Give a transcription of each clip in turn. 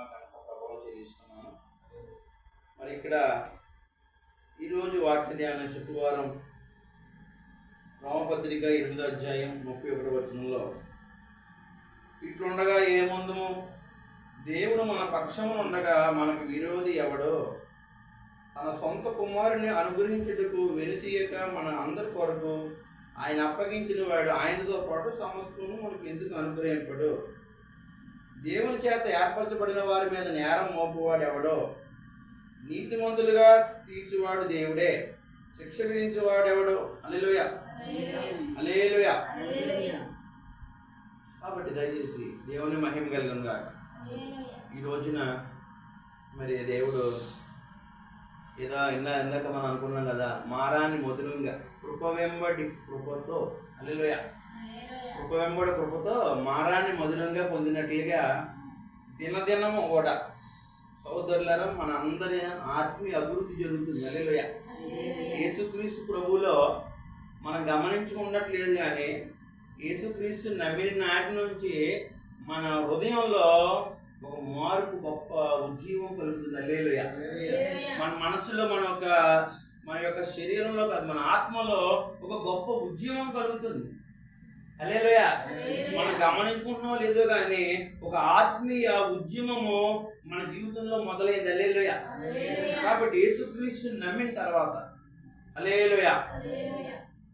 మహిమ కనుక ప్రభావం చెల్లిస్తున్నాను. మరి ఇక్కడ ఈరోజు వాక్య ధ్యాన శుక్రవారం రామపత్రిక ఎనిమిదో అధ్యాయం ముప్పై ఒకటి వచనంలో ఇట్లుండగా ఏముందము? దేవుడు మన పక్షమున ఉండగా మనకు విరోధి ఎవడో? తన సొంత కుమారుని అనుగ్రహించుటకు వెనుతీయక మన అందరి కొరకు ఆయన అప్పగించిన వాడు ఆయనతో పాటు సమస్తము మనకు ఎందుకు అనుగ్రహింపడు? దేవుని చేత ఏర్పరచబడిన వారి మీద నేరం మోపువాడు ఎవడో నీతిమంతులుగా తీర్చువాడు దేవుడే. శిక్ష విధించేవాడు ఎవడో అలెలుయ అలేలుయ కాబట్టి దయచేసి దేవుని మహిమ కలిగిన గాక. ఈ రోజున మరి దేవుడు ఏదో ఇందా ఇందాక మనం అనుకున్నాం కదా మారాన్ని మొదలుగా. కృప వెంబడి కృపతో. అల్లెలోయ కృప వెంబడి కృపతో మారాన్ని మధురంగా పొందినట్లుగా దినదినము కూడా సోదరులారా మన అందరి ఆత్మీయ అభివృద్ధి జరుగుతుంది. అల్లెలుయ యేసుక్రీస్తు ప్రభువులో మనం గమనించుకున్నట్లేదు కానీ యేసుక్రీస్తు నమ్మిన నాటి నుంచి మన హృదయంలో ఒక మార్పు గొప్ప ఉజ్జీవం కలుగుతుంది. అల్లేలుయ మన మనసులో మన యొక్క మన యొక్క శరీరంలో కాదు మన ఆత్మలో ఒక గొప్ప ఉజ్జీవం కలుగుతుంది. మనం గమనించుకుంటున్నాం లేదో కానీ ఒక ఆత్మీయ ఉద్యమము మన జీవితంలో మొదలైంది. అల్లేలుయ కాబట్టి యేసుక్రీస్తు నమ్మిన తర్వాత అలేలుయ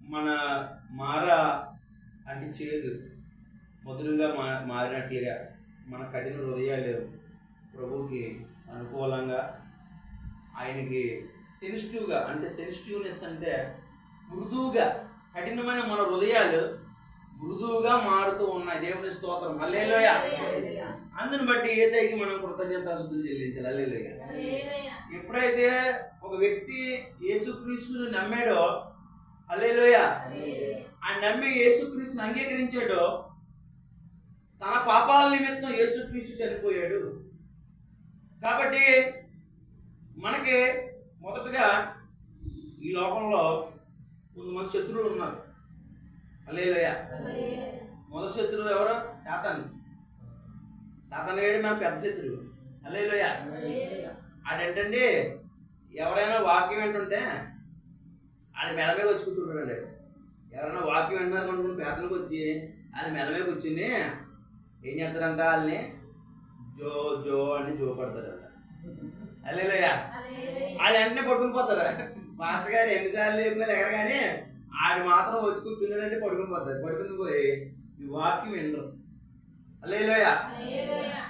మన మార అంటే చేదు. మధురంగా మా మారినట్లుగా మన కఠిన హృదయాలు ప్రభువుకి అనుకూలంగా ఆయనకి సెన్సిటివ్గా అంటే సెన్సిటివ్నెస్ అంటే మృదువుగా కఠినమైన మన హృదయాలు మృదువుగా మారుతూ ఉన్నాయి. దేవుని స్తోత్రం. అల్లేలోయ అందుని బట్టి ఏసైకి మనం కృతజ్ఞతాశుద్ధులు చెల్లించాలి. అల్లేలోయ ఎప్పుడైతే ఒక వ్యక్తి యేసుక్రీస్తుని నమ్మాడో అల్లేలోయ ఆ నమ్మి యేసుక్రీస్తుని అంగీకరించాడో తన పాపాల నిమిత్తం యేసుక్రీస్తు చనిపోయాడు. కాబట్టి మనకి మొదటగా ఈ లోకంలో కొంతమంది శత్రువులు ఉన్నారు. అల్లేలోయ. మొదటి శత్రువు ఎవరు? శాతాన్ శాతాన్ ఏడు మన పెద్ద శత్రువు. అల్లేలోయ. ఆడంటండి ఎవరైనా వాక్యం ఏంటుంటే ఆయన మెడ మీద వచ్చి కూర్చుంటాడు ఎవరైనా వాక్యం వింటున్నారు అనుకుని పేదలకు వచ్చి ఆయన మెడ మీద కూర్చుని ఏం చేస్తారంట వాళ్ళని? జో జో అని జో పడతారంట. అల్లేలోయ. వాళ్ళు వెంటనే పట్టుకుని పోతారు? మాస్టర్ గారు ఎన్నిసార్లు చెప్పినా కానీ ఆడు మాత్రం వచ్చి కూర్చున్నాడంటే పడుకుని పోతారు పడుకుని పోయి ఈ వాక్యం వినరు. అల్లేలోయ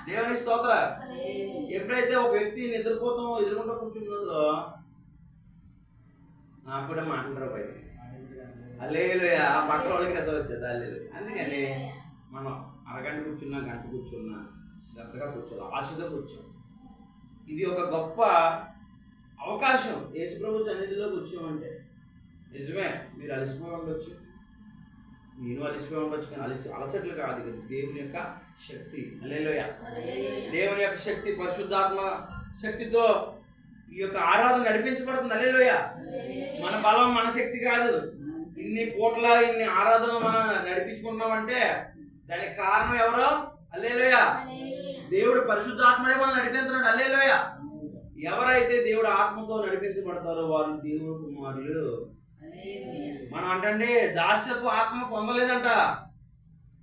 దేవుని స్తోత్ర ఎప్పుడైతే ఒక వ్యక్తి నిద్రపోతాం ఎదురుకుంటూ కూర్చున్నదో నాకు కూడా మాట్లాడరు బయట. అల్లేలుయ ఆ పక్కన వాళ్ళకి నిద్ర వచ్చేది అల్లేలు అందుకని మనం అరగంట కూర్చున్నా గంట కూర్చున్నా శ్రద్ధగా కూర్చోవాలి ఆశతో కూర్చోం ఇది ఒక గొప్ప అవకాశం. యేసుప్రభు సన్నిధిలో కూర్చోమంటే. నిజమే మీరు అలసిపోయి ఉండొచ్చు. నేను అలసిపోయి ఉండొచ్చు కానీ అలసి అలసట్లు కాదు ఇది దేవుని యొక్క శక్తి. అల్లేలోయ దేవుని యొక్క శక్తి పరిశుద్ధాత్మ శక్తితో ఈ యొక్క ఆరాధన నడిపించబడుతుంది. అల్లేలోయ మన బలం మన శక్తి కాదు. ఇన్ని పూట్ల ఇన్ని ఆరాధనలు మనం నడిపించుకున్నామంటే దానికి కారణం ఎవరో? అల్లేలోయ దేవుడు పరిశుద్ధాత్మడే మనం నడిపించున్నాడు అల్లేలోయ ఎవరైతే దేవుడు ఆత్మతో నడిపించబడతారో వారు దేవుడు కుమారులు. మనం అంటే దాస్యపు ఆత్మ పొందలేదంట.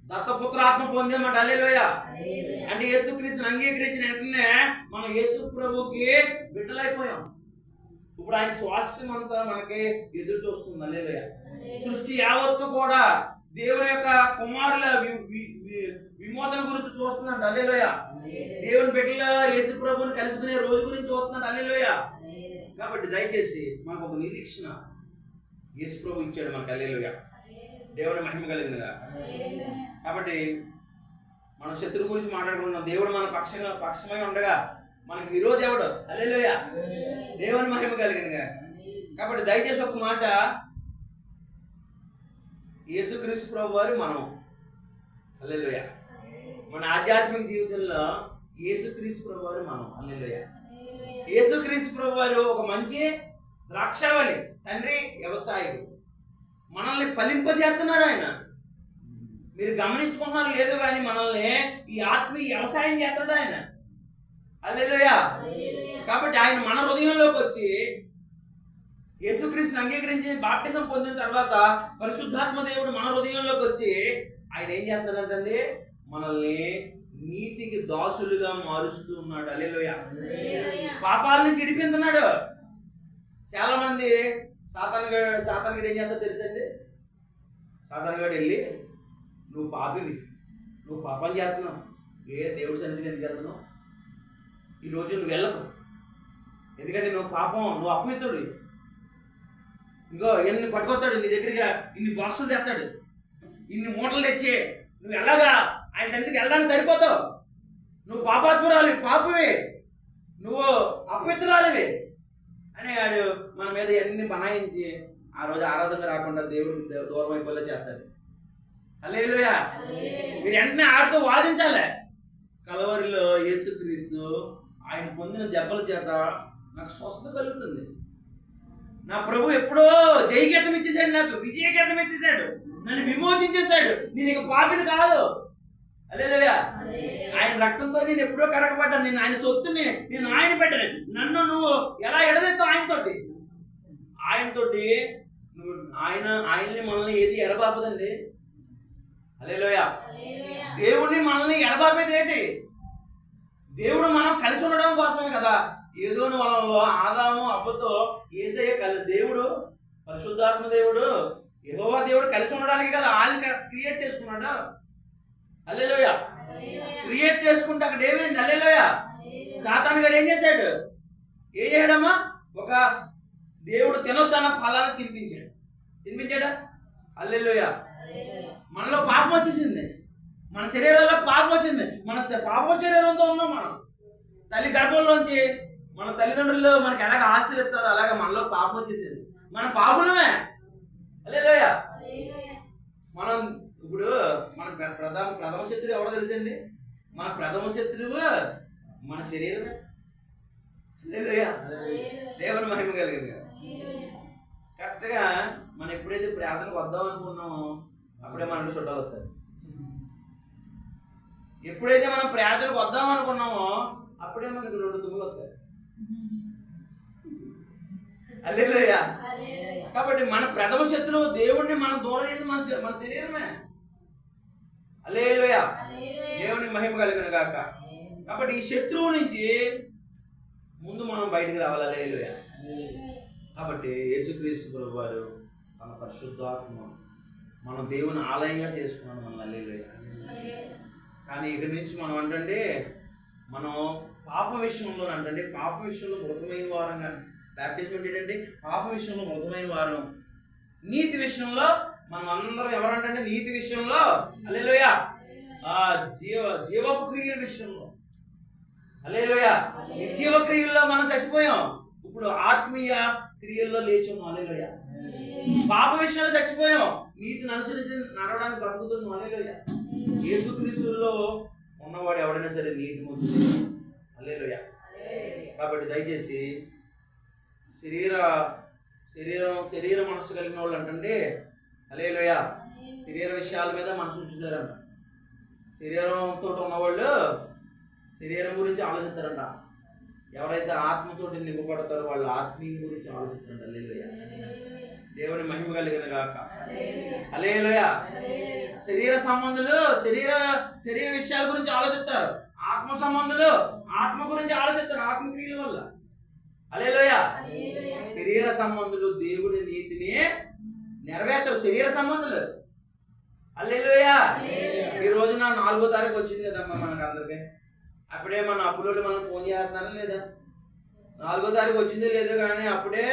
దత్తపుత్ర ఆత్మ పొందామంట. అల్లేలోయ అంటే యేసుక్రీస్తుని అంగీకరించిన వెంటనే మనం యేసు ప్రభుకి బిడ్డలైపోయాం ఇప్పుడు ఆయన స్వాస్థ్యం అంతా మనకి ఎదురు చూస్తుంది. అల్లేలోయ సృష్టి యావత్తు కూడా దేవుని యొక్క కుమారుల విమోచన గురించి చూస్తుందంట. అల్లేలోయ దేవుని బిడ్డల యేసు ప్రభుని కలుసుకునే రోజు గురించి చూస్తున్నాడు అల్లేలోయ కాబట్టి దయచేసి మనకు ఒక నిరీక్షణ. యేసు ప్రభు ఇచ్చాడు మనకు అల్లేలోయ దేవుని మహిమ కలిగిందిగా కాబట్టి మన శత్రువు గురించి మాట్లాడుకుంటున్నాం. దేవుడు మన పక్షంగా పక్షమై ఉండగా మనకి విరోధి ఎవడు? అల్లెలోయ దేవుని మహిమ కలిగిందిగా కాబట్టి దయచేసి ఒక మాట. యేసుక్రీస్తు ప్రభు వారు మనం. అల్లెలోయ మన ఆధ్యాత్మిక జీవితంలో యేసుక్రీస్తు ప్రభు వారు మనం. అల్లెలోయ యేసుక్రీస్తు ప్రభు వారు ఒక మంచి ద్రాక్షావళి. తండ్రి వ్యవసాయుడు. మనల్ని ఫలింపజేస్తున్నాడు ఆయన. మీరు గమనించుకున్నారు లేదు కానీ మనల్ని ఈ ఆత్మీయ వ్యవసాయం చేస్తాడు ఆయన. హల్లెలూయా. కాబట్టి ఆయన మన హృదయంలోకి వచ్చి యేసుక్రీస్తుని అంగీకరించి బాప్టిజం పొందిన తర్వాత పరిశుద్ధాత్మ దేవుడు మన హృదయంలోకి వచ్చి ఆయన ఏం చేస్తున్నాడండి మనల్ని నీతికి దాసులుగా మారుస్తూ ఉన్నాడు. అల్లెలోయ పాపాలని చిడిపిస్తున్నాడు చాలా మంది సాతాన్ గడు ఏం చేస్తా తెలుసండి? సాతాన్ వెళ్ళి నువ్వు పాపివి నువ్వు పాపం చేస్తున్నావు. ఏ దేవుడి సన్నిధికి ఎందుకు వెళ్తున్నావు? ఈరోజు నువ్వు వెళ్ళకు. ఎందుకంటే నువ్వు పాపం నువ్వు అపవిత్రుడు. ఇంకో ఎన్ని పట్టుకొస్తాడు నీ దగ్గరగా ఇన్ని బాక్సులు తెస్తాడు. ఇన్ని మూటలు తెచ్చి నువ్వు ఎలాగా ఆయన సన్నిధికి వెళ్ళడానికి సరిపోతావు? నువ్వు పాపాత్మురాలి పాపవి. నువ్వు అపవిత్రురాలివి. అని వాడు మన మీద ఎన్ని బనాయించి ఆ రోజు ఆరాధన రాకుండా దేవుడు దూరం అయిపోలే చేస్తాడు. అల్లేలుయ మీరు వెంటనే ఆడుతూ వాదించాలి. కలవరిలో యేసుక్రీస్తు ఆయన పొందిన దెబ్బల చేత నాకు స్వస్థత కలుగుతుంది. నా ప్రభు ఎప్పుడో జయగీతం ఇచ్చేసాడు నాకు విజయగీతం ఇచ్చేసాడు నన్ను విమోచించేశాడు. నేను ఇక పాపిని కాదు. ఆయన రక్తంతో నేను ఎప్పుడో కడగబడ్డాను. నేను ఆయన సొత్తుని నేను ఆయన పెట్టను నన్ను నువ్వు ఎలా ఎడదెత్తావు ఆయనతోటి? ఆయనతోటి ఆయన ఆయన్ని మనల్ని ఏది ఎడబాపదండి? అలేలోయ దేవుడిని మనల్ని ఎడబాపేది ఏంటి? దేవుడు మనం కలిసి ఉండడం కోసమే కదా. ఏదో వలంలో ఆదాము అబ్బతో ఏసయ్య కలి దేవుడు పరిశుద్ధాత్మ దేవుడు యెహోవా దేవుడు కలిసి ఉండడానికి కదా ఆయన క్రియేట్ చేసుకున్నాడు? అల్లెలోయ క్రియేట్ చేసుకుంటే అక్కడ ఏమైంది? అల్లెలోయ సాతాను గడు ఏం చేశాడు? ఏం చేయడమ్మా? ఒక దేవుడు తినొద్దన్న ఫలాన్ని తినిపించాడు. తినిపించాడా? అల్లెలోయ మనలో పాపం వచ్చేసింది. మన శరీరంలో పాపం వచ్చింది. మన పాప శరీరంతో ఉన్నాం మనం. తల్లి గర్భంలోంచి మన తల్లిదండ్రులు మనకి ఎలాగ ఆశలు ఇస్తారో అలాగే మనలో పాపం వచ్చేసింది. మన పాపులమే. అల్లేలోయ మనం ఇప్పుడు మన ప్ర- ప్రథమ ప్రథమ శత్రువు ఎవరో తెలుసండి? మన ప్రథమ శత్రువు మన శరీరమే. దేవుని మహిమ కలిగింది. కరెక్ట్గా మనం ఎప్పుడైతే ప్రార్థనకు వద్దాం అనుకున్నామో అప్పుడే మనకు చుట్టాలు వస్తారు ఎప్పుడైతే మనం ప్రార్థనకు వద్దాం అనుకున్నామో అప్పుడే మనకు రెండు తుమ్ములు వస్తాయి. అల్లెలుయ్య కాబట్టి మన ప్రథమ శత్రువు దేవుణ్ణి మనం దూరం చేసి మన మన శరీరమే. అల్లేలుయ దేవుని మహిమ కలిగిన గాక. కాబట్టి ఈ శత్రువు నుంచి ముందు మనం బయటికి రావాలి. అల్లేలుయ కాబట్టి యేసుక్రీస్తు ప్రభు వారు తన పరిశుద్ధాత్మ మనం దేవుని ఆలయంగా చేసుకున్నాడు మన అల్లేలుయ కానీ ఇక నుంచి మనం అంటే మనం పాప విషయంలో అంటే పాప విషయంలో మృతమైన వారం కానీ బ్యాప్టిజం అంటే ఏంటంటే పాప విషయంలో మృతమైన వారం నీతి విషయంలో మనం అందరం ఎవరంటే నీతి విషయంలో అల్లెలోయ ఆ జీవ జీవపు క్రియల విషయంలో. అల్లెలోయ నిర్జీవ క్రియల్లో మనం చచ్చిపోయాం. ఇప్పుడు ఆత్మీయ క్రియల్లో లేచి. ఉన్నాం పాప విషయంలో చచ్చిపోయాం. నీతిని అనుసరించి నడవడానికి బ్రతుకుతున్నాం. అల్లెలోయ యేసుక్రీస్తుల్లో ఉన్నవాడు ఎవడైనా సరే నీతి ముందు అల్లేలుయ కాబట్టి దయచేసి శరీర శరీరం శరీర మనస్సు కలిగిన వాళ్ళు అంటే అలేలుయ శరీర విషయాల మీద మనసు ఉంచుతారంట శరీరంతో ఉన్నవాళ్ళు శరీరం గురించి ఆలోచిస్తారంట. ఎవరైతే ఆత్మతోటి నింపబడతారో వాళ్ళు ఆత్మీయ గురించి ఆలోచిస్తారంట. అలేలుయ దేవుని మహిమ కలిగిన గాక. అలేలుయ శరీర సంబంధులు శరీర శరీర విషయాల గురించి ఆలోచిస్తారు. ఆత్మ సంబంధులు ఆత్మ గురించి ఆలోచిస్తారు ఆత్మక్రియల వల్ల. అలేలోయ శరీర సంబంధులు దేవుని నీతిని నెరవేర్చరు శరీర సంబంధులు అల్లేలోయ ఈ రోజున నాలుగో తారీఖు వచ్చింది కదమ్మా మనకు అందరికి. అప్పుడే మన అప్పులోళ్ళు మనం ఫోన్ చేస్తున్నారా లేదా? నాలుగో తారీఖు వచ్చిందో లేదో కానీ అప్పుడే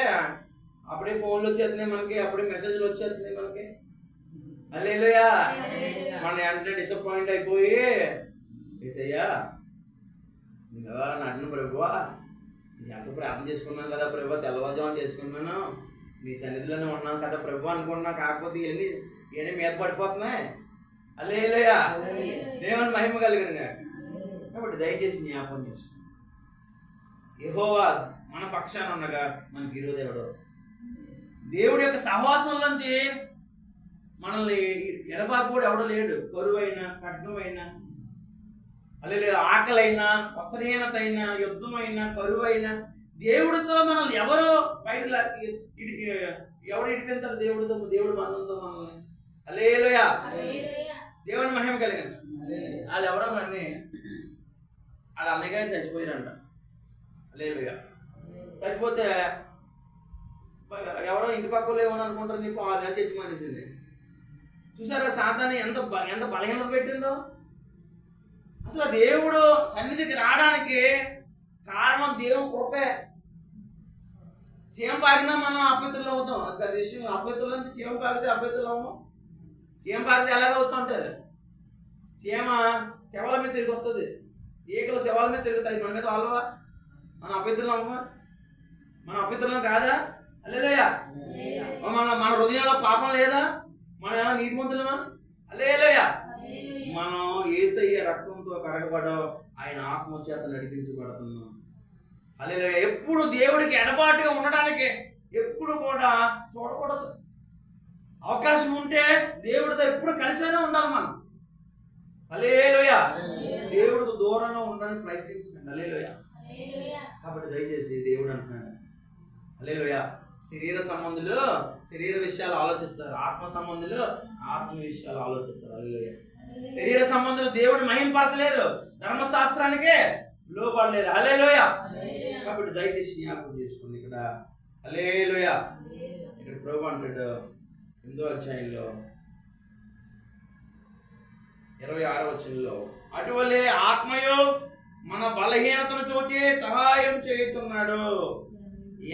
అప్పుడే ఫోన్లు వచ్చేస్తున్నాయి మనకి అప్పుడే మెసేజ్లు వచ్చేస్తున్నాయి మనకి. అల్లేలుయా మన వెంటనే డిసప్పాయింట్ అయిపోయి ఏసయ్యా నేను ఎలా నడిన ప్రభువా? నీ ఎంత ప్రార్థన చేసుకున్నాను కదా ప్రభు? తెల్లవారుజామున చేసుకున్నాను నీ సన్నిధిలోనే ఉన్నాను కదా ప్రభు అనుకున్నా కాకపోతే ఇవన్నీ ఇవన్నీ మీద పడిపోతున్నాయి. అల్లేలుయా దేవుని మహిమ కలిగిన. కాబట్టి దయచేసి జ్ఞాపకం చేసుకో. యెహోవా మన పక్షాన ఉండగా మనకి ఈరోజు ఎవడో దేవుడి యొక్క సహవాసంలోంచి మనల్ని ఎడబాపు కూడా ఎవడో లేడు. కరువైనా ఖడ్గమైనా అల్లెలు ఆకలైనా వస్త్రహీనత అయినా యుద్ధమైనా కరువైనా దేవుడితో మనం ఎవరు బయట ఎవడు ఇడిపిస్తారు దేవుడితో? దేవుడు మనంతో మనల్ని. అల్లేలుయా దేవుని మహిమ కలిగింది వాళ్ళు ఎవరో మరి వాళ్ళ అన్నయ్య చచ్చిపోయారంట. లేలుగా చచ్చిపోతే ఎవరో ఇంటి పక్కలో ఏమని అనుకుంటారు నీకు ఆరు నెలలు చచ్చి మనిషింది చూసారా సాధారణ ఎంత బ- ఎంత బలహీనత పెట్టిందో? అసలు దేవుడు సన్నిధికి రావడానికి కారణం దేవుని కృపే. చీమ పాకినా మనం అభ్యర్థులు అవుతాం. అది పెద్ద విషయం అభ్యర్థులు అంటే చీమ పాకితే అభ్యర్థులు అవ్వం చీమ పాకితే ఎలాగ అవుతా ఉంటారు చీమ శవాల మీద తిరిగి వస్తుంది ఈకలు శవాల మీద తిరుగుతాయి. మన మీద వాళ్ళవా? మన అభ్యర్థులు అవ్వమా మన అభ్యర్థులం కాదా? అల్లేలోయ మన మన హృదయంలో పాపం లేదా? మనం ఏమైనా నీతిమంతులమా? అల్లేలోయ మనం ఏసయ్య రక్తంతో కడగబడం ఆయన ఆత్మ చేత నడిపించబడుతున్నాం. అల్లేలోయ ఎప్పుడు దేవుడికి ఎడబాటుగా ఉండడానికి ఎప్పుడు కూడా చూడకూడదు. అవకాశం ఉంటే దేవుడితో ఎప్పుడు కలిసినే ఉండాలి మనం. అలేలోయ దేవుడికి దూరంగా ఉండడానికి ప్రయత్నించండి అలేలోయ కాబట్టి దయచేసి దేవుడు అంటున్నాడు. అలేలోయ శరీర సంబంధులు శరీర విషయాలు ఆలోచిస్తారు. ఆత్మ సంబంధులు ఆత్మ విషయాలు ఆలోచిస్తారు. అలేలోయ శరీర సంబంధులు దేవుని మహింపరచలేరు. ధర్మశాస్త్రానికే లోపడలేరు అలేలోయ కాబట్టి దయచేసి జ్ఞాపకం చేసుకోండి ఇక్కడ. అలేలోయ ఇక్కడ ప్రభు అంటాడు ఎనిమిదో అధ్యాయంలో ఇరవై ఆరో వచనంలో అటువలే ఆత్మయో మన బలహీనతను చూచి సహాయం చేయుతున్నాడు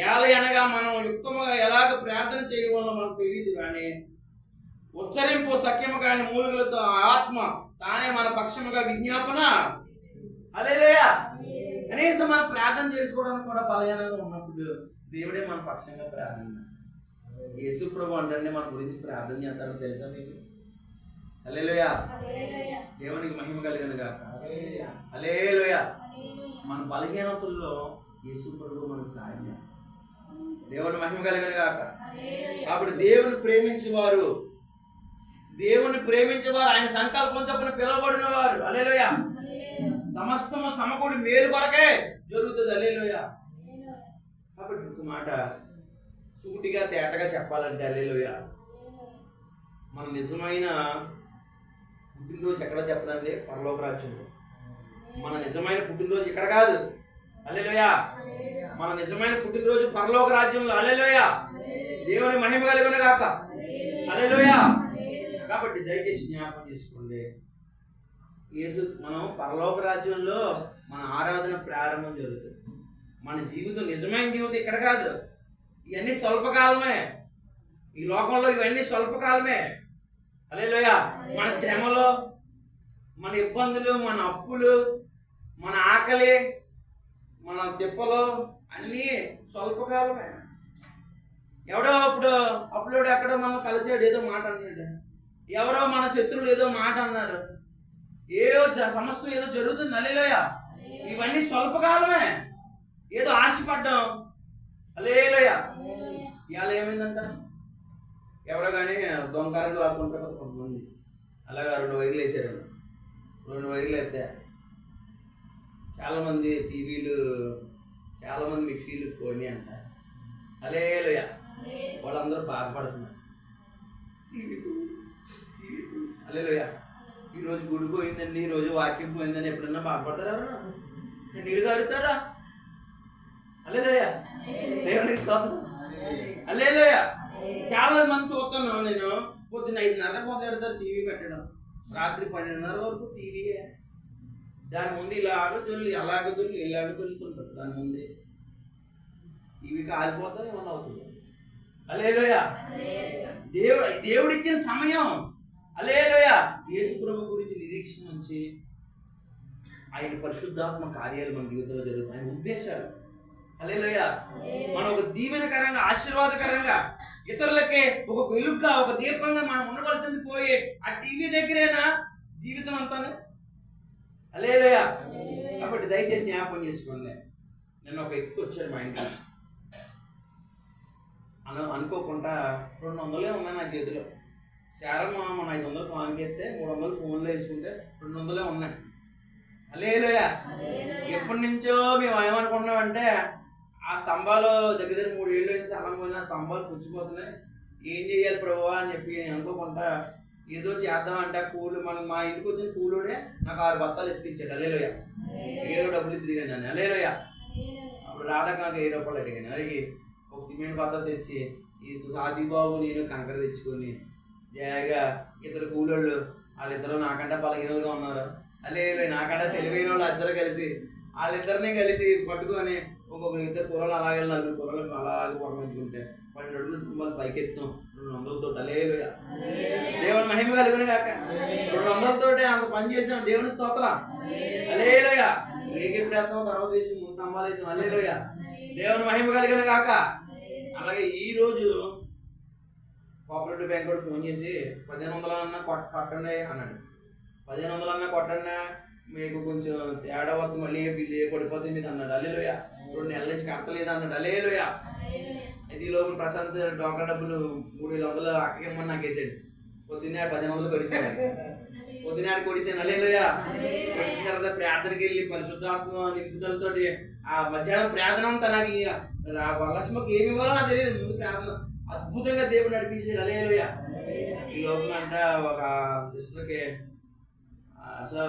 ఏల అనగా మనం యుక్తముగా ఎలాగ ప్రార్థన చేయవల్లో మనకు తెలియదు కానీ ఉచ్చరింపు సఖ్యము కాని మూలుగులతో ఆత్మ తానే మన పక్షముగా విజ్ఞాపన అలేలేయ కనీసం మనం ప్రార్థన చేసుకోవడానికి కూడా బలహీనంగా ఉన్నప్పుడు దేవుడే మన పక్షంగా ప్రార్థన యేసు ప్రభు అంటే మన గురించి ప్రార్థన చేస్తారో తెలుసా మీకు? అలేలోయ దేవునికి మహిమ కలిగిన గాక అలేలోయ మన బలహీనతల్లో యేసు ప్రభు మనకు చేస్తాడు. దేవుని మహిమ కలిగిన గాక కాబట్టి దేవుని ప్రేమించేవారు దేవుని ప్రేమించేవారు ఆయన సంకల్పం చొప్పున పిలువబడిన వారు అలేలోయ సమస్తము సమకూడి మేలు కొరకే జరుగుతుంది. అలేలోయ కాబట్టి ఒక మాట సూటిగా తేటగా చెప్పాలంటే అలేలోయ మన నిజమైన పుట్టినరోజు ఎక్కడ చెప్పడండి? పరలోక రాజ్యంలో. మన నిజమైన పుట్టినరోజు ఇక్కడ కాదు. అల్లెలోయ మన నిజమైన పుట్టినరోజు పరలోక రాజ్యంలో. అల్లెలోయ దేవుని మహిమ కలిగిన కాక అల్లెలోయ కాబట్టి దయచేసి జ్ఞాపకం చేసుకోండి. యేసు మనం పరలోక రాజ్యంలో మన ఆరాధన ప్రారంభం జరుగుతుంది. మన జీవితం నిజమైన జీవితం ఇక్కడ కాదు. ఇవన్నీ స్వల్పకాలమే. ఈ లోకంలో ఇవన్నీ స్వల్పకాలమే. అలేలోయ మన శ్రమలు మన ఇబ్బందులు మన అప్పులు మన ఆకలి మన తిప్పలు అన్నీ స్వల్పకాలమే. ఎవడో అప్పుడు అప్పుడు ఎక్కడో మనం కలిసాడు ఏదో మాట అన్నాడు. ఎవరో మన శత్రువులు ఏదో మాట అన్నారు. ఏదో సమస్య ఏదో జరుగుతుంది అలేలోయ ఇవన్నీ స్వల్పకాలమే. ఏదో ఆశపడ్డాం. అలేలోయ ఇవాళ ఏమైందంట? ఎవరో కానీ దొంగకారంగా లాక్కుంటారు కదా కొంతమంది. అలాగా రెండు వైర్లు వేసారు రెండు వైర్లు అయితే చాలామంది టీవీలు చాలామంది మిక్సీలు కొని అంట. అలేలోయ వాళ్ళందరూ బాధపడుతున్నారు. అలేలోయ ఈరోజు గుడి పోయిందండి ఈరోజు వాక్యం పోయిందని ఎప్పుడన్నా బాధపడతారా? నీళ్ళు కారుతారా? అలేలోయ దేవునికి స్తోత్రం. అలేలోయ చాలా మంది చూస్తున్నాను నేను. పొద్దున్న ఐదున్నర మొదలెడతారు టీవీ పెట్టడం. రాత్రి పన్నెండున్నర వరకు టీవీ దాని ముందు ఇలాగ దొల్లి అలాగ దొల్లి ఇలాగ దొల్లుతుంటారు దాని ముందే. టీవీ కాలిపోతా ఏమన్నా అవుతుంది? అలేలోయ దేవుడు దేవుడు ఇచ్చిన సమయం. అలేలోయ యేసు ప్రభు గురించి నిరీక్షణ ఉంచి ఆయన పరిశుద్ధాత్మ కార్యాలు మన జీవితంలో జరుగుతాయి. ఆయన ఉద్దేశాలు. అలేలోయ మనం ఒక దీవెనకరంగా ఆశీర్వాదకరంగా ఇతరులకి ఒక వెలుగుగా ఒక దీపంగా మనం ఉండవలసింది పోయి ఆ టీవీ దగ్గరేనా జీవితం అంతా అలేలోయ కాబట్టి దయచేసి జ్ఞాపకం చేసుకోండి. నేను ఒక వ్యక్తి వచ్చాడు మా ఇంటికి. అను అనుకోకుండా రెండు వందలే ఉన్నాయి నా చేతిలో. శారమ్మ మన ఐదు వందలు ఫోన్కి ఎత్తే మూడు వందలు ఫోన్లో వేసుకుంటే రెండు వందలే ఉన్నాయి. అలేలోయ ఎప్పటి నుంచో మేము ఏమనుకుంటున్నామంటే ఆ స్తంభాలు దగ్గర దగ్గర మూడు ఏళ్ళు అయితే స్థలం పోయినా స్తంభాలు పుచ్చిపోతున్నాయి. ఏం చేయాలి ప్రభు అని చెప్పి నేను అనుకోకుండా ఏదో చేద్దామంటే కూలి మన మా ఇంటికి వచ్చిన కూలుడే నాకు ఆరు బత్తాలు ఇసుకిచ్చాడు. అలేలోయ ఏదో డబ్బులు తిరిగాను నేను. అలేలోయ అప్పుడు రాధకు నాకు వెయ్యి రూపాయలు అడిగాను. అడిగి ఒక సిమెంట్ బత్త తెచ్చి ఈ సాది బాబు నేను కంకర తెచ్చుకొని జాగా ఇద్దరు కూలోళ్ళు వాళ్ళిద్దరు నాకంటే బలహీనలుగా ఉన్నారు. అలే నాకంటే తెలివైన వాళ్ళు ఇద్దరు కలిసి వాళ్ళిద్దరిని కలిసి పట్టుకొని ఒక్కొక్క ఇద్దరు కూరలు అలాగే నలుగురు కూరలు అలాగే పొడమంచుకుంటే పన్నెండు అడుగులు తుమ్మలు పైకెత్తాం. రెండు వందలతో అలే దేవుని మహిమ కలుగును కాక రెండు వందలతోటి అంత పని చేసాం దేవుని స్తోత్రం. అలేలోయ రేగి ఎప్పుడు వేస్తాం తర్వాత వేసి ముందు స్తంభాలు వేసాం అలేలోయ దేవుని మహిమ కలిగిన కాక అలాగే ఈ రోజు కోఆపరేటివ్ బ్యాంక్ వాడు ఫోన్ చేసి పదిహేను వందలు అన్నా కొట్ కొట్టండి అన్నాడు. పదిహేను వందలు అన్న కొట్టండి మీకు కొంచెం తేడా వద్దు మళ్ళీ బిల్లు పడిపోతుంది మీద అన్నాడు. అల్లేలోయ రెండు నెలల నుంచి కట్టలేదు అన్నాడు. అల్లేలోయ ఇది లోపల ప్రశాంత్ డోక్రా డబ్బులు మూడు వేల వందలు అక్కడిమ్మని నాకు వేసాడు. పొద్దున్నే పదిహేను వందలు కొడిసాడు పొద్దున్నే కొడిసాను అల్లేలోయ కొడిసిన తర్వాత ప్రార్థనకి వెళ్ళి పరిశుద్ధాత్మ నింపుదలతో ఆ మధ్యాహ్నం ప్రార్థన అంతా నాకు ఆ వరలక్ష్మకి ఏమి ఇవ్వాలో నాకు తెలియదు. ముందు ప్రార్థన. అద్భుతంగా దేవుడు నడిపించాడు. అలేలోయ ఈ లోపల అంట ఒక సిస్టర్కి అసలు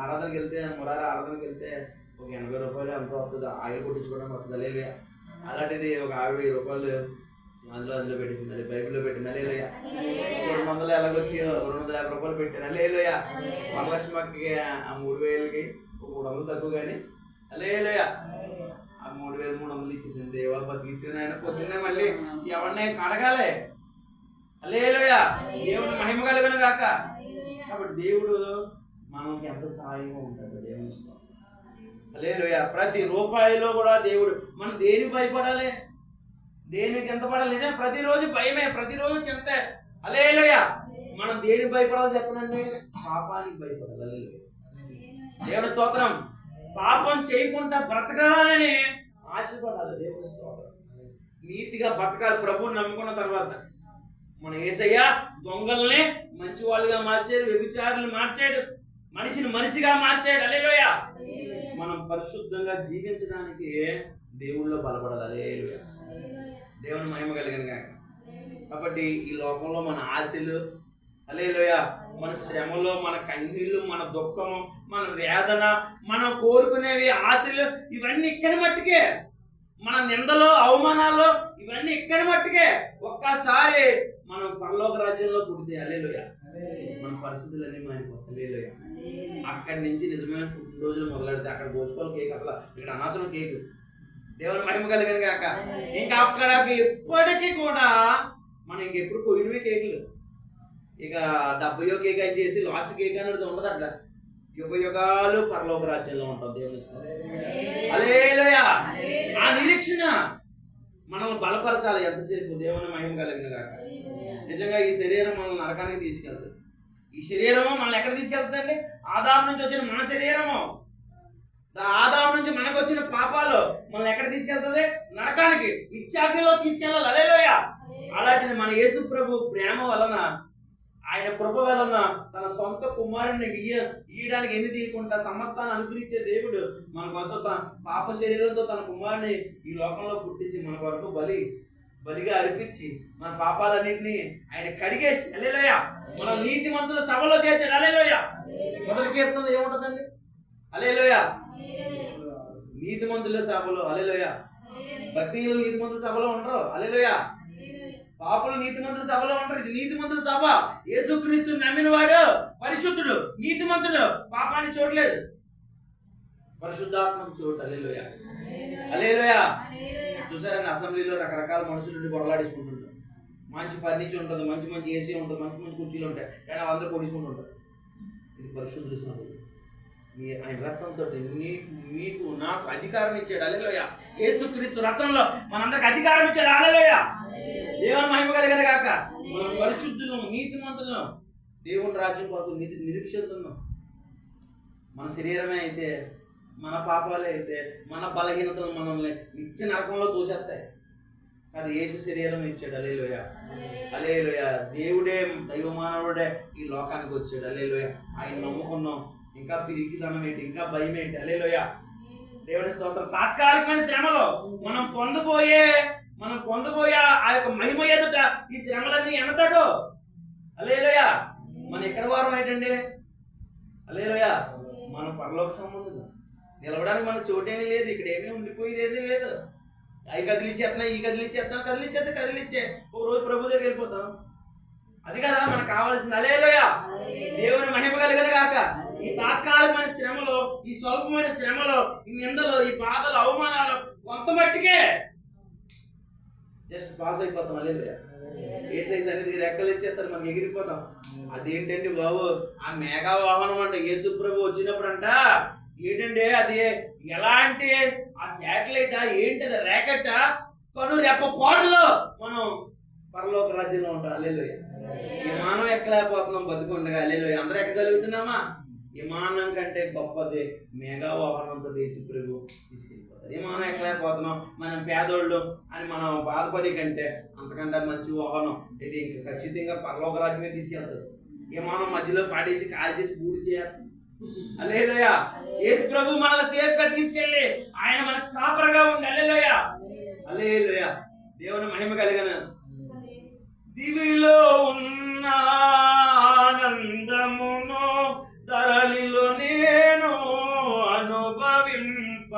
ఆరాధనకి వెళ్తే మురారి ఆరాధనకి వెళ్తే ఒక ఎనభై రూపాయలు ఎంత వస్తుంది. ఆయిల్ కొట్టించుకోవడం వస్తుంది. అలేలోయ అలాంటిది ఒక ఆవిడ వెయ్యి రూపాయలు అందులో అందులో పెట్టేసింది. అది బైబిల్లో పెట్టింది. అలేలోయ రెండు వందలు ఎలాగొచ్చి రెండు వందల యాభై రూపాయలు పెట్టాను అలేలోయ మక్కి ఆ మూడు వేలకి ఒక మూడు వందలు తక్కువ కానీ అలేలోయ మూడు వేలు మూడు వందలు ఇచ్చేసింది. దేవా బతికిచ్చిన ఆయన పొద్దున్నే మళ్ళీ ఎవరిని కడగాలి అలేలోయ దేవుని మహిమ కలుగును గాక. కాబట్టి దేవుడు మనకి ఎంత సహాయంగా ఉంటాడు దేవుని స్తోత్రం. హల్లెలూయా ప్రతి రూపాయిలో కూడా దేవుడు మనం దేనికి భయపడాలి? దేనికి ఎంత పడాలి? నిజం ప్రతిరోజు భయమే ప్రతిరోజు చింతే. అలేలోయ మనం దేనికి భయపడాలి చెప్పనండి? పాపానికి భయపడాలి. హల్లెలూయా దేవుని స్తోత్రం. పాపం చేయకుండా బ్రతకాలని ఆశపడాలి దేవుని స్తోత్రం. నీతిగా బ్రతకాలి ప్రభువుని నమ్ముకున్న తర్వాత మన ఏసయ్య దొంగల్ని మంచి వాళ్ళుగా మార్చాడు వ్యభిచారులు మార్చాడు మనిషిని మనిషిగా మార్చాడు. అలేలోయ మనం పరిశుద్ధంగా జీవించడానికి దేవుళ్ళో బలపడాలి. అలేలోయ దేవుని మహిమ కలిగిన గాక. కాబట్టి ఈ లోకంలో మన ఆశలు అలేలోయ మన శ్రమలో మన కన్నీళ్ళు మన దుఃఖము మన వేదన మనం కోరుకునేవి ఆశలు ఇవన్నీ ఇక్కడి మట్టుకే. మన నిందలో అవమానాల్లో ఇవన్నీ ఇక్కడి మట్టుకే ఒక్కసారి మనం పరలోక రాజ్యంలో పుడితే అలేలోయ మన పరిస్థితులన్నీ మారిపోతాయి. అలేలోయ అక్కడి నుంచి నిజమైన పుట్టినరోజులు మొదలెడితే అక్కడ పోసుకోవాలి కేక్ అసలు ఇక్కడ అనవసరం కేక్. దేవుని మహిమ కలిగిన కాక. ఇంకా అక్కడ ఎప్పటికీ కూడా మనం ఇంకెప్పుడు పోయినవే కేకులు. ఇక డెబ్బయో కేక్ అని చేసి లాస్ట్ కేక్ అనేది ఉండదు అక్కడ. యుగ యుగాలు పరలోక రాజ్యంలో ఉంటాం దేవుని అలేలోయ ఆ నిరీక్షణ మనం బలపరచాలి ఎంతసేపు దేవుని మహిమ కలిగిన కాక నిజంగా ఈ శరీరం మనం నరకానికి తీసుకెళ్తుంది. ఈ శరీరము మనల్ని ఎక్కడ తీసుకెళ్తుందండి? ఆదాం నుంచి వచ్చిన మన శరీరము. ఆదాం నుంచి మనకు వచ్చిన పాపాలు మనల్ని ఎక్కడ తీసుకెళ్తుంది? నరకానికి నిత్యాగ్నిలో తీసుకెళ్ళాలి. అలేలోయ అలాంటిది మన యేసు ప్రభు ప్రేమ వలన ఆయన కృప వలన తన సొంత కుమారుని ఇయ్య ఇయ్యడానికి ఎన్ని తీయకుండా సమస్తాన్ని అనుగ్రహించే దేవుడు మన కోసం తన పాప శరీరంతో తన కుమారుని ఈ లోకంలో పుట్టించి మన కొరకు బలి బలిగా అర్పించి మన పాపాలన్నింటినీ ఆయన కడిగేసి అలేలోయ మన నీతి మంతుల సభలో చేర్చాడు. అలేలోయ మొదటి కీర్తనలో ఏముంటుందండి? అలేలోయ నీతి మంతుల సభలో అలేలోయ భక్తిలో నీతి మంతుల సభలో ఉండరు. అలేలోయ పాపులు నీతిమంతుల సభలో ఉంటారు. ఇది నీతిమంతుల సభ. యేసుక్రీస్తు నమ్మిన వాడు పరిశుద్ధుడు నీతిమంతుడు. పాపాన్ని చూడలేదు. పరిశుద్ధాత్మకు చోటు. అలేలోయ అలేలోయ చూసారండి అసెంబ్లీలో రకరకాల మనుషులు గొడవలాడేసుకుంటుంటారు మంచి ఫర్నిచర్ ఉంటుంది మంచి మంచి ఏసీ ఉంటుంది మంచి మంచి కుర్చీలు ఉంటాయి. కానీ అందరూ కొడుకుంటుంటారు ఇది పరిశుద్ధుల మీ ఆయన రక్తంతో నీకు మీకు నాకు అధికారం ఇచ్చాడు. అలెలోయ యేసుక్రీస్తు రక్తంలో మనందరికి అధికారం ఇచ్చాడు. అలెలోయ దేవుని మహిమ కలిగిన కాక మనం పరిశుద్ధులం నీతిమంతులం. దేవుని రాజ్యం కొరకు నిధి నిరీక్షిస్తున్నాం మన శరీరమే అయితే మన పాపాలే అయితే మన బలహీనతలు మనల్ని నిత్య నరకంలో తోసేస్తాయి. అది యేసు శరీరం ఇచ్చాడు. అలేలోయ అలేలోయ దేవుడే దైవ మానవుడే ఈ లోకానికి వచ్చాడు. అలేలోయ ఆయన నమ్ముకున్నాం. ఇంకా పిరికిదనం ఏంటి? ఇంకా భయం ఏంటి? అలేలోయ దేవుని స్తోత్రం. తాత్కాలికమైన శ్రమలో మనం పొందబోయే మనం పొందబోయే ఆ యొక్క మహిమ ఎదుట ఈ శ్రమలన్నీ ఎనతగో అలేలోయ మన ఎక్కడ వారం ఏంటండి? అలేలోయ మన పరలోక సంబంధం నిలవడానికి మన చోటేమీ లేదు ఇక్కడ ఏమీ ఉండిపోయేది లేదు. అవి కదిలిచ్చేస్తున్నా ఈ కదిలిచ్చేస్తున్నా కదిలిచ్చేస్తే కదిలిచ్చే. ఒక రోజు ప్రభు దగ్గర వెళ్ళిపోతాం. అది కదా మనకు కావాల్సింది. అలేలోయ దేవుని మహిమ కలిగను గాక. ఈ తాత్కాలికమైన శ్రమలో ఈ స్వల్పమైన శ్రమలో ఈ నిందలు ఈ బాధలు అవమానాలు కొంత మట్టికే జస్ట్ పాస్ అయిపోతాం అలే ఏ సైజ్ అనేది రెక్కలు ఇచ్చేస్తారు మనం ఎగిరిపోతాం. అదేంటండి బాబు ఆ మేఘా వాహనం అంట యేసు ప్రభు వచ్చినప్పుడు అంట ఏంటండి అది? ఎలాంటి ఆ శాటిలైట్ ఏంటిది? ర్యాకెట్ కను రెప్ప కోటలు మనం పరలోక రాజ్యంలో ఉంటాం. అల్లెలు విమానం ఎక్కలేకపోతున్నాం బతుకుండగా అల్లెలు అందరూ ఎక్కగలుగుతున్నామా? విమానం కంటే గొప్పది మేఘా వాహనంతో దేశ ప్రభు తీసుకెళ్ళిపోతారు. విమానం ఎక్కలేకపోతున్నాం. మనం పేదోళ్ళు అని మనం బాధపడి కంటే అంతకంటే మంచి వాహనం ఇది ఇంకా ఖచ్చితంగా పరలోక రాజ్యమే తీసుకెళ్తారు విమానం మధ్యలో పాడేసి కాల్ చేసి పూర్తి చేయాలి. అల్లేలోయ యేసు ప్రభు మనల్ని సేఫ్గా తీసుకెళ్ళి ఆయన మన కాపరగా ఉండి అల్లెలోయ అల్లేలోయ దేవుని మహిమ కలిగిన. దివిలో ఉన్న ఆనందమును తరలిలో నేను అనుభవింప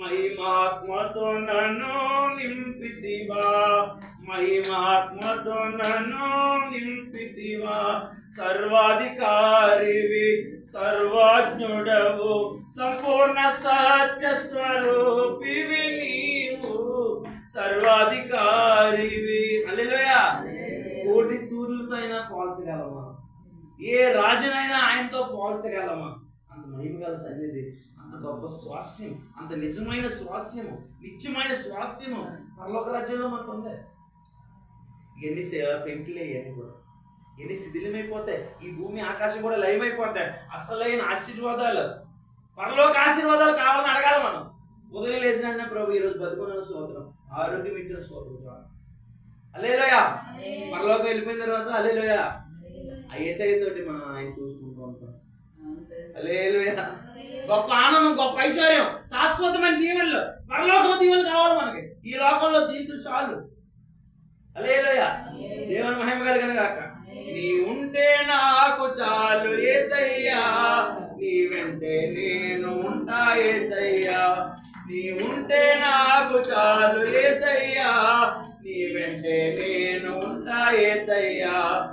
మహిమాత్మతో నన్ను నింపితివా. మహిమాత్మతో నన్ను నింపితివా. సర్వాధికారివి సర్వజ్ఞుడవు సంపూర్ణ సత్య స్వరూపివి నీవు. సర్వాధికారివి. అల్లెలోయ కోటి సూర్యులతో అయినా పోల్చగలవు. ఏ రాజునైనా ఆయనతో పోల్చగలమా? అంత మహిమగల సన్నిధి అంత గొప్ప స్వాస్థ్యం అంత నిజమైన స్వాస్థ్యము నిత్యమైన స్వాస్థ్యము పరలోక రాజ్యంలో మనకు ఉంది ఎన్ని పెంకులే ఇవన్నీ కూడా. ఎన్ని శిథిలమైపోతాయి. ఈ భూమి ఆకాశం కూడా లైవ్ అయిపోతాయి అసలైన ఆశీర్వాదాలు. పరలోక ఆశీర్వాదాలు కావాలని అడగాలి మనం. ఉదయం లేచిన ప్రభు ఈరోజు బతుకున్న స్తోత్రం. ఆరోగ్యం ఇచ్చిన స్తోత్రం. చాలు అల్లేలోయ పరలోకి వెళ్ళిపోయిన తర్వాత అల్లేలోయ ఆ ఏసఐ తోటి మనం ఆయన చూసుకుంటూ ఉంటాం. గొప్ప ఆనందం గొప్ప ఐశ్వర్యం. శాశ్వతమైన దీవెనలు పరలోక దీవెనలు కావాలి మనకి. ఈ లోకంలో దీనికి చాలు. అల్లేలోయ దేవుని మహిమ కలిగిన గాక. నీ ఉంటే నాకు చాలు ఏసయ్యా. నీ వెంటే నేను ఉంటా ఏసయ్యా. నీ ఉంటే నాకు చాలు ఏసయ్యా. నీ వెంటే నేను ఉంటా ఏసయ్యా.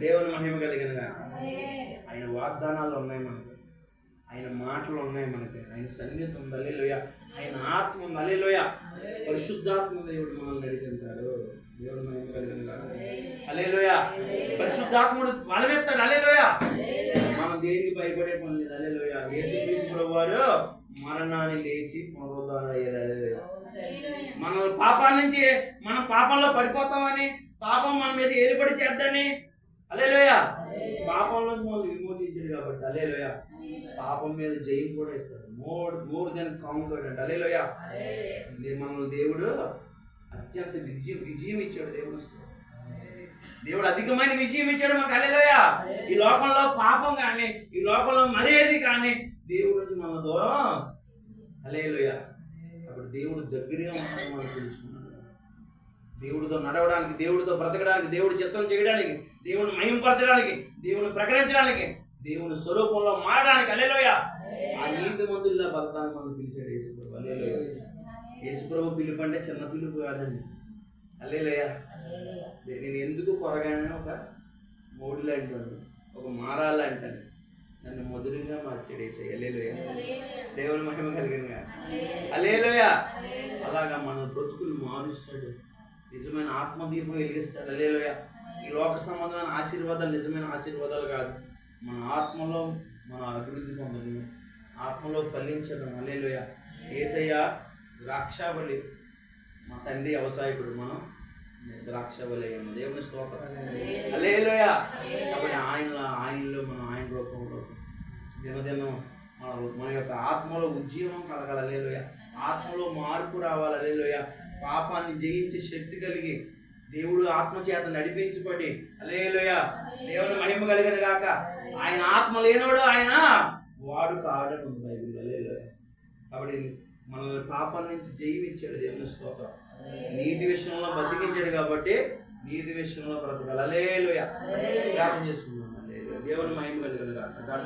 దేవుని మహిమ కలిగిన ఆయన వాగ్దానాలు ఉన్నాయి మనకి. ఆయన మాటలు ఉన్నాయి మనకి. ఆయన సన్నిధి ఉంది. అలెలుయ ఆయన ఆత్మ ఉంది. అలెలుయ పరిశుద్ధాత్మ దేవుడు మనల్ని నడిపించాడు దేవుని మహిమ కలిగిన అలెలుయ పరిశుద్ధాత్ముడు బలమెత్తాడు అలెలుయ మనం దేనికి భయపడే పని లేదు. అలెలుయ క్రీస్తు వారు మరణాన్ని లేచి పునరుద్ధరణ అయ్యారు అలెలుయ మన పాపాల నుంచి మనం పాపంలో పడిపోతామని పాపం మన మీద ఏలుబడి చేద్దని అలేలోయ పాపంలో మనం విమోచించాడు కాబట్టి అలేలోయ పాపం మీద జయం కూడా ఇస్తాడు. మోర్ మోర్ దెన్ కాంకర్డ్ అంటే అలేలోయ మనల్ని దేవుడు అత్యంత విజయం విజయం ఇచ్చాడు దేవుడు దేవుడు అధికమైన విజయం ఇచ్చాడు మాకు. అలేలోయ ఈ లోకంలో పాపం కానీ ఈ లోకంలో మరేది కానీ దేవుడు నుంచి మన దూరం. అలేలోయ కాబట్టి దేవుడు దగ్గరగా ఉంటాడు మనం తెలుసుకున్నాడు దేవుడితో నడవడానికి దేవుడితో బ్రతకడానికి దేవుడి చిత్తం చేయడానికి దేవుని మహింపరచడానికి దేవుని ప్రకటించడానికి దేవుని స్వరూపంలో మారడానికి. అలేలోయ ఆ నీతి మందుల్లో బతకాలని మనం పిలిచాడు యేసుప్రభు. అలేలోయ యేసుప్రభు పిలుపు అంటే చిన్న పిలుపు కాదండి. అల్లేలోయ నేను ఎందుకు కొరగానే ఒక మోడులు అంటాను ఒక మారాలు అంటాను నన్ను మధురంగా మార్చాడు అల్లేలోయ దేవుని మహిమ కలిగిన అలేలోయ అలాగా మన బ్రతుకులు మారుస్తాడు. నిజమైన ఆత్మదీపం వెలిగిస్తాడు. అలేలోయ ఈ లోక సంబంధమైన ఆశీర్వాదాలు నిజమైన ఆశీర్వాదాలు కాదు. మన ఆత్మలో మన అభివృద్ధి పొందడం ఆత్మలో ఫలించడం. అలేలోయ ఏసయ్య ద్రాక్షావళి. మా తండ్రి వ్యవసాయకుడు మనం. ద్రాక్షావళి అయ్యాము. దేవుని స్తోత్రం. అలేలోయ కాబట్టి ఆయన ఆయనలో మనం ఆయన రూపంలో దినదినం మన మన యొక్క ఆత్మలో ఉజ్జీవం కలగాలి. అలేలోయ ఆత్మలో మార్పు రావాలి. అలేలోయ పాపాన్ని జయించే శక్తి కలిగి దేవుడు ఆత్మ చేత నడిపించబడి అలేలోయ దేవుని మహిమ కలిగిన గాక. ఆయన ఆత్మ లేనోడు ఆయన వాడు కాడను బైబిల్. అలేలోయ కాబట్టి మనల్ని పాపం నుంచి జయించాడు దేవుని స్తోత్రం. నీతి విషయంలో బతికించాడు కాబట్టి నీతి విషయంలో బ్రతకాలి. అలేలోయ ప్రార్థన చేసుకున్నాం అలేలోయ దేవుని మహిమ కలిగిన గాక.